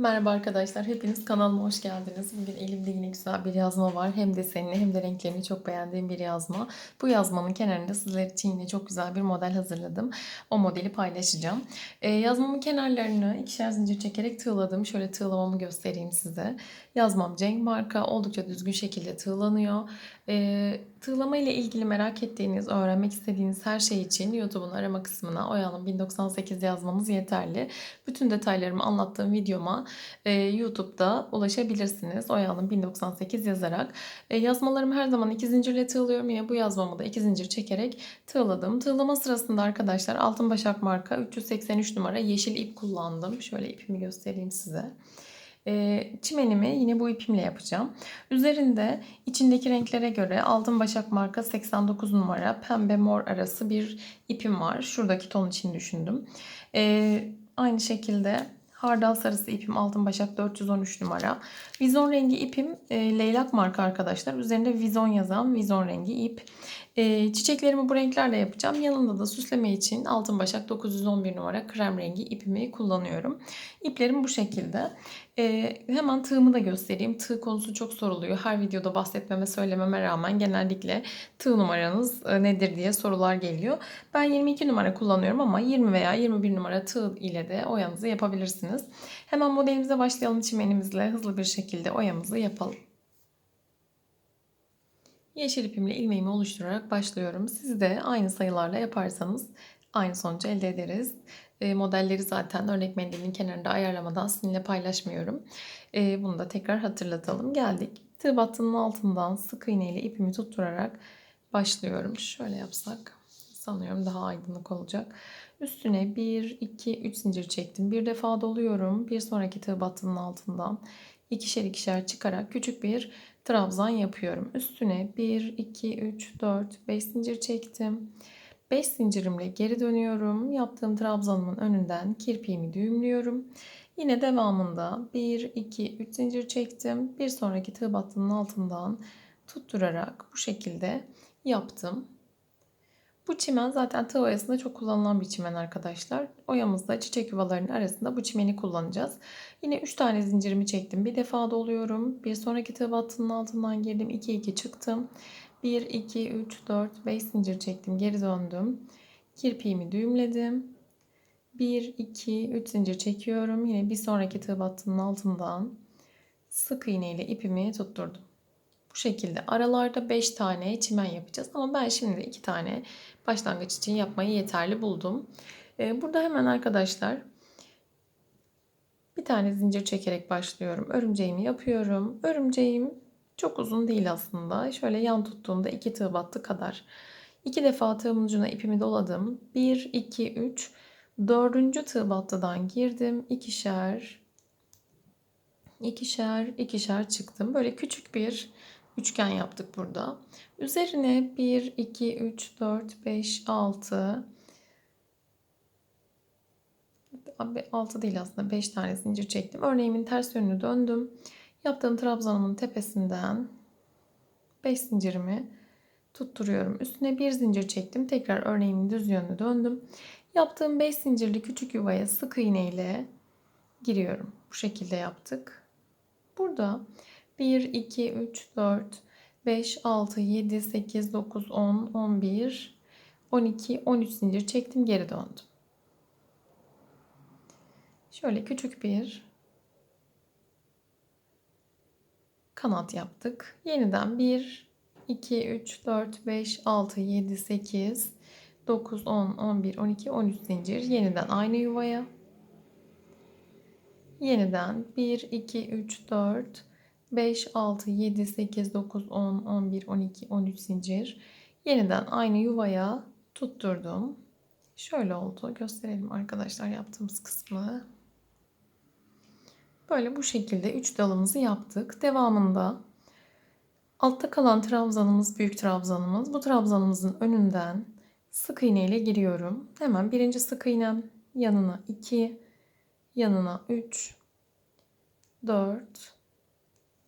Merhaba arkadaşlar, hepiniz kanalıma hoş geldiniz. Bugün elimde yine güzel bir yazma var. Hem desenini hem de renklerini çok beğendiğim bir yazma. Bu yazmanın kenarında sizler için yine çok güzel bir model hazırladım. O modeli paylaşacağım. Ee, yazmamın kenarlarını ikişer zincir çekerek tığladım. Şöyle tığlamamı göstereyim size. Yazmam Cenk marka. Oldukça düzgün şekilde tığlanıyor. Ee, tığlama ile ilgili merak ettiğiniz, öğrenmek istediğiniz her şey için YouTube'un arama kısmına Oyalım 1098 yazmanız yeterli. Bütün detaylarımı anlattığım videoma e, YouTube'da ulaşabilirsiniz. Oyalım 1098 yazarak. E, yazmalarımı her zaman iki zincirle tığlıyorum. Yine bu yazmamı da iki zincir çekerek tığladım. Tığlama sırasında arkadaşlar Altın Başak marka 383 numara yeşil ip kullandım. Şöyle ipimi göstereyim size. E, çimenimi yine bu ipimle yapacağım. Üzerinde içindeki renklere göre Altın Başak marka 89 numara pembe mor arası bir ipim var. Şuradaki ton için düşündüm. E, aynı şekilde hardal sarısı ipim Altın Başak 413 numara. Vizon rengi ipim e, leylak marka arkadaşlar. Üzerinde vizon yazan vizon rengi ip. E, çiçeklerimi bu renklerle yapacağım. Yanında da süsleme için Altın Başak 911 numara krem rengi ipimi kullanıyorum. İplerim bu şekilde. E, hemen tığımı da göstereyim. Tığ konusu çok soruluyor. Her videoda bahsetmeme söylememe rağmen genellikle tığ numaranız e, nedir diye sorular geliyor. Ben 22 numara kullanıyorum ama 20 veya 21 numara tığ ile de oyanızı yapabilirsiniz. Hemen modelimize başlayalım çimenimizle hızlı bir şekilde oyamızı yapalım. Yeşil ipimle ilmeğimi oluşturarak başlıyorum. Siz de aynı sayılarla yaparsanız aynı sonucu elde ederiz. E, modelleri zaten örnek mendilin kenarında ayarlamadan sizinle paylaşmıyorum. E, bunu da tekrar hatırlatalım. Geldik. Tığ battının altından sık iğne ile ipimi tutturarak başlıyorum. Şöyle yapsak sanıyorum daha aydınlık olacak. Üstüne 1, 2, 3 zincir çektim. Bir defa doluyorum. Bir sonraki tığ battının altından ikişer ikişer çıkarak küçük bir trabzan yapıyorum. Üstüne 1, 2, 3, 4, 5 zincir çektim. 5 zincirimle geri dönüyorum. Yaptığım trabzanımın önünden kirpiğimi düğümlüyorum. Yine devamında 1, 2, 3 zincir çektim. Bir sonraki tığ battının altından tutturarak bu şekilde yaptım. Bu çimen zaten tığ oyasında çok kullanılan bir çimen arkadaşlar. Oyamızda çiçek yuvalarının arasında bu çimeni kullanacağız. Yine 3 tane zincirimi çektim. Bir defa doluyorum. Bir sonraki tığ battının altından girdim. 2 2 çıktım. 1 2 3 4 5 zincir çektim. Geri döndüm. Kirpiğimi düğümledim. 1 2 3 zincir çekiyorum. Yine bir sonraki tığ battının altından sık iğne ile ipimi tutturdum. Bu şekilde aralarda 5 tane çimen yapacağız. Ama ben şimdi 2 tane başlangıç için yapmayı yeterli buldum. Ee, burada hemen arkadaşlar bir tane zincir çekerek başlıyorum. Örümceğimi yapıyorum. Örümceğim çok uzun değil aslında. Şöyle yan tuttuğumda 2 tığ battı kadar. 2 defa tığımın ucuna ipimi doladım. 1, 2, 3, 4. tığ battıdan girdim. ikişer, ikişer, ikişer çıktım. Böyle küçük bir üçgen yaptık burada. Üzerine 1, 2, 3, 4, 5, 6 6 değil aslında 5 tane zincir çektim. Örneğimin ters yönünü döndüm. Yaptığım trabzanımın tepesinden 5 zincirimi tutturuyorum. Üstüne bir zincir çektim. Tekrar örneğimin düz yönünü döndüm. Yaptığım 5 zincirli küçük yuvaya sık iğne ile giriyorum. Bu şekilde yaptık. Burada 1, 2, 3, 4, 5, 6, 7, 8, 9, 10, 11, 12, 13 zincir çektim. Geri döndüm. Şöyle küçük bir kanat yaptık. Yeniden 1, 2, 3, 4, 5, 6, 7, 8, 9, 10, 11, 12, 13 zincir. Yeniden aynı yuvaya. Yeniden 1, 2, 3, 4, 5, 6, 7, 8, 9, 10, 11, 12, 13 zincir. Yeniden aynı yuvaya tutturdum. Şöyle oldu. Gösterelim arkadaşlar yaptığımız kısmı. Böyle bu şekilde 3 dalımızı yaptık. Devamında altta kalan trabzanımız büyük trabzanımız. Bu trabzanımızın önünden sık iğne ile giriyorum. Hemen birinci sık iğnem yanına 2, yanına 3, 4,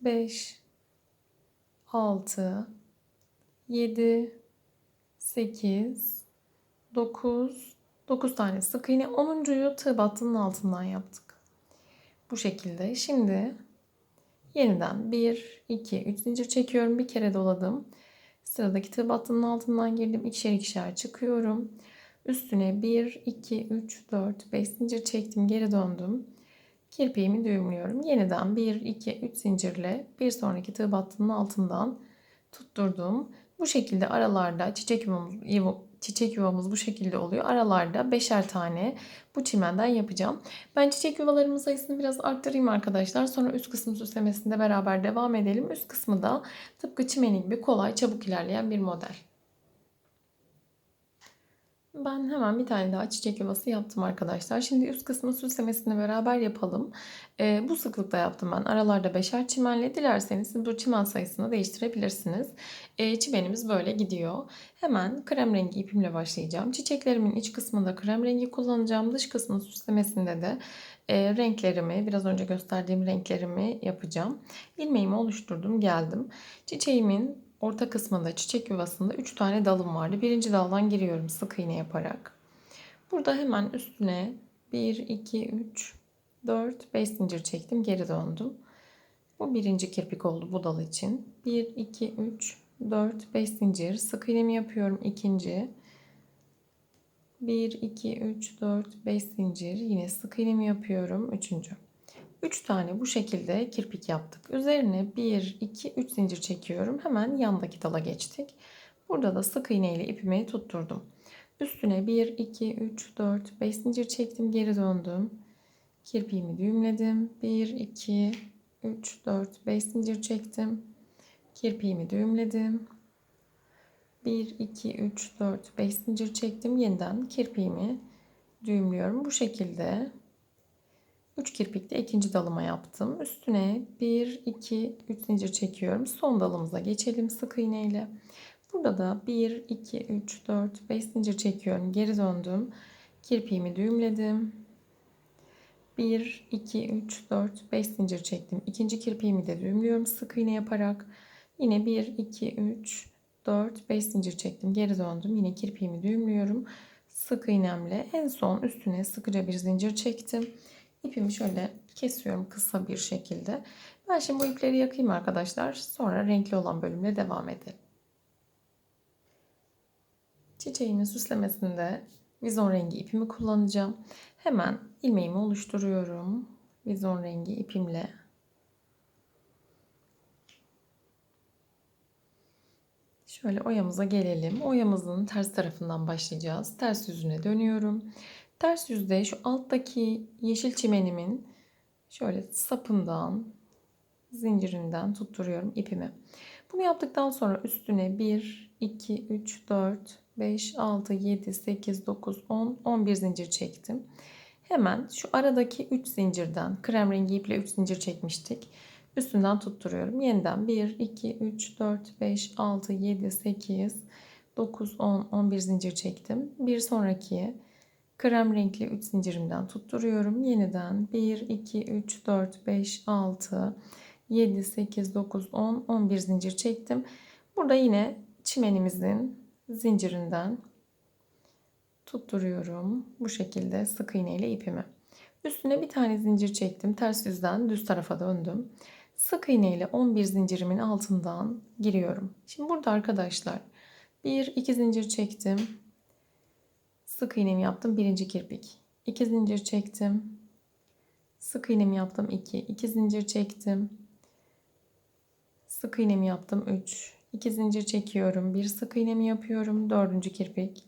5, 6, 7, 8, 9, 9 tane sık iğne. 10.yu tığ battının altından yaptık. Bu şekilde. Şimdi yeniden 1, 2, 3 zincir çekiyorum. Bir kere doladım. Sıradaki tığ battının altından girdim. İkişer ikişer çıkıyorum. Üstüne 1, 2, 3, 4, 5 zincir çektim. Geri döndüm. Kirpiğimi düğümlüyorum. Yeniden 1, 2, 3 zincirle bir sonraki tığ battının altından tutturdum. Bu şekilde aralarda çiçek yuvamız, yuva- çiçek yuvamız bu şekilde oluyor. Aralarda beşer tane bu çimenden yapacağım. Ben çiçek yuvalarımın sayısını biraz arttırayım arkadaşlar. Sonra üst kısım süslemesinde beraber devam edelim. Üst kısmı da tıpkı çimeni gibi kolay çabuk ilerleyen bir model. Ben hemen bir tane daha çiçek yuvası yaptım arkadaşlar. Şimdi üst kısmı süslemesini beraber yapalım. Ee, bu sıklıkta yaptım ben. Aralarda beşer çimenle. Dilerseniz bu çimen sayısını değiştirebilirsiniz. Ee, çimenimiz böyle gidiyor. Hemen krem rengi ipimle başlayacağım. Çiçeklerimin iç kısmında krem rengi kullanacağım. Dış kısmın süslemesinde de e, renklerimi, biraz önce gösterdiğim renklerimi yapacağım. İlmeğimi oluşturdum, geldim. Çiçeğimin orta kısmında çiçek yuvasında 3 tane dalım vardı. Birinci daldan giriyorum sık iğne yaparak. Burada hemen üstüne 1, 2, 3, 4, 5 zincir çektim. Geri döndüm. Bu birinci kirpik oldu bu dal için. 1, 2, 3, 4, 5 zincir. Sık iğnemi yapıyorum ikinci. 1, 2, 3, 4, 5 zincir. Yine sık iğnemi yapıyorum. Üçüncü. 3 tane bu şekilde kirpik yaptık. Üzerine 1, 2, 3 zincir çekiyorum. Hemen yandaki dala geçtik. Burada da sık iğne ile ipimi tutturdum. Üstüne 1, 2, 3, 4, 5 zincir çektim. Geri döndüm. Kirpiğimi düğümledim. 1, 2, 3, 4, 5 zincir çektim. Kirpiğimi düğümledim. 1, 2, 3, 4, 5 zincir çektim. Yeniden kirpiğimi düğümlüyorum. Bu şekilde 3 kirpikle ikinci dalıma yaptım. Üstüne 1, 2, 3 zincir çekiyorum. Son dalımıza geçelim sık iğne ile. Burada da 1, 2, 3, 4, 5 zincir çekiyorum. Geri döndüm. Kirpiğimi düğümledim. 1, 2, 3, 4, 5 zincir çektim. İkinci kirpiğimi de düğümlüyorum sık iğne yaparak. Yine 1, 2, 3, 4, 5 zincir çektim. Geri döndüm. Yine kirpiğimi düğümlüyorum. Sık iğnemle en son üstüne sıkıca bir zincir çektim. İpimi şöyle kesiyorum kısa bir şekilde. Ben şimdi bu ipleri yakayım arkadaşlar. Sonra renkli olan bölümle devam edelim. Çiçeğimin süslemesinde vizon rengi ipimi kullanacağım. Hemen ilmeğimi oluşturuyorum. Vizon rengi ipimle. Şöyle oyamıza gelelim. Oyamızın ters tarafından başlayacağız. Ters yüzüne dönüyorum. Ters yüzde şu alttaki yeşil çimenimin şöyle sapından, zincirinden tutturuyorum ipimi. Bunu yaptıktan sonra üstüne 1, 2, 3, 4, 5, 6, 7, 8, 9, 10, 11 zincir çektim. Hemen şu aradaki 3 zincirden krem rengi iple 3 zincir çekmiştik. Üstünden tutturuyorum. Yeniden 1, 2, 3, 4, 5, 6, 7, 8, 9, 10, 11 zincir çektim. Bir sonraki krem renkli 3 zincirimden tutturuyorum. Yeniden 1, 2, 3, 4, 5, 6, 7, 8, 9, 10, 11 zincir çektim. Burada yine çimenimizin zincirinden tutturuyorum. Bu şekilde sık iğne ile ipimi. Üstüne bir tane zincir çektim. Ters yüzden düz tarafa döndüm. Sık iğne ile 11 zincirimin altından giriyorum. Şimdi burada arkadaşlar 1 2 zincir çektim. Sık iğnemi yaptım birinci kirpik. 2 zincir çektim. Sık iğnemi yaptım 2. 2 zincir çektim. Sık iğnemi yaptım 3. 2 zincir çekiyorum. Bir sık iğnemi yapıyorum. Dördüncü kirpik.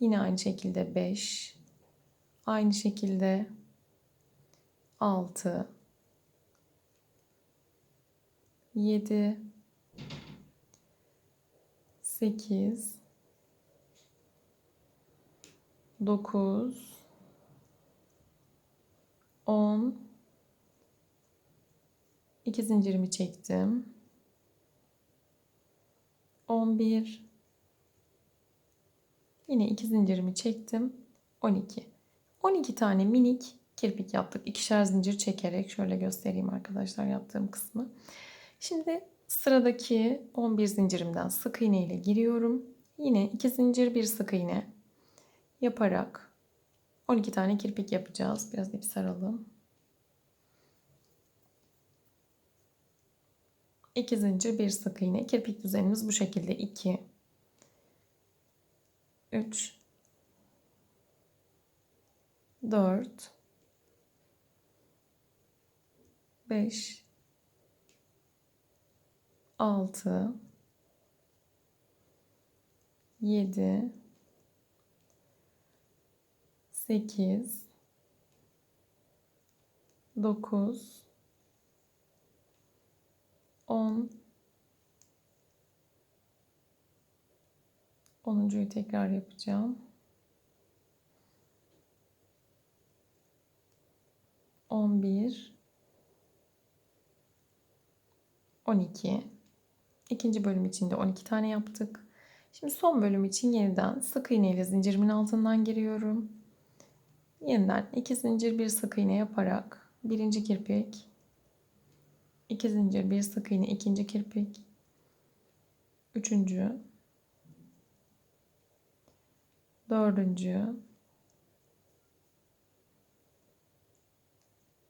Yine aynı şekilde 5. Aynı şekilde 6 7 8 9 10 2 zincirimi çektim. 11 Yine 2 zincirimi çektim. 12. 12 tane minik kirpik yaptık. İkişer zincir çekerek şöyle göstereyim arkadaşlar yaptığım kısmı. Şimdi sıradaki 11 zincirimden sık iğne ile giriyorum. Yine 2 zincir bir sık iğne yaparak 12 tane kirpik yapacağız. Biraz ip saralım. İki zincir bir sık iğne. Kirpik düzenimiz bu şekilde. 2 3 4 5 6 7 8 9 10 Onuncuyu tekrar yapacağım. 11 12 İkinci bölüm için de 12 tane yaptık. Şimdi son bölüm için yeniden sık iğne ile zincirimin altından giriyorum. Yeniden iki zincir bir sık iğne yaparak birinci kirpik, iki zincir bir sık iğne ikinci kirpik, üçüncü, dördüncü,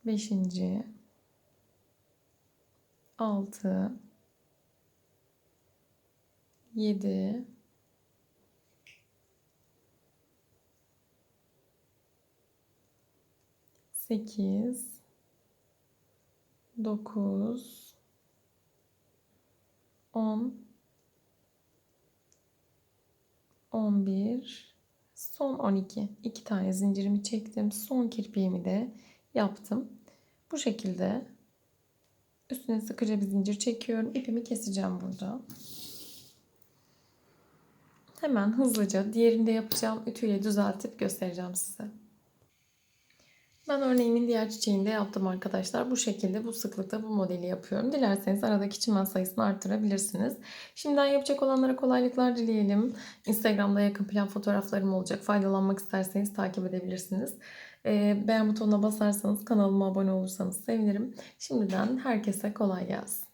beşinci, altı, yedi, 8 9 10 11 son 12 iki tane zincirimi çektim. Son kirpiğimi de yaptım. Bu şekilde üstüne sıkıca bir zincir çekiyorum. İpimi keseceğim burada. Hemen hızlıca diğerini de yapacağım. Ütüyle düzeltip göstereceğim size ben örneğimin diğer çiçeğini de yaptım arkadaşlar. Bu şekilde bu sıklıkta bu modeli yapıyorum. Dilerseniz aradaki çimen sayısını arttırabilirsiniz. Şimdiden yapacak olanlara kolaylıklar dileyelim. Instagram'da yakın plan fotoğraflarım olacak. Faydalanmak isterseniz takip edebilirsiniz. Ee, beğen butonuna basarsanız kanalıma abone olursanız sevinirim. Şimdiden herkese kolay gelsin.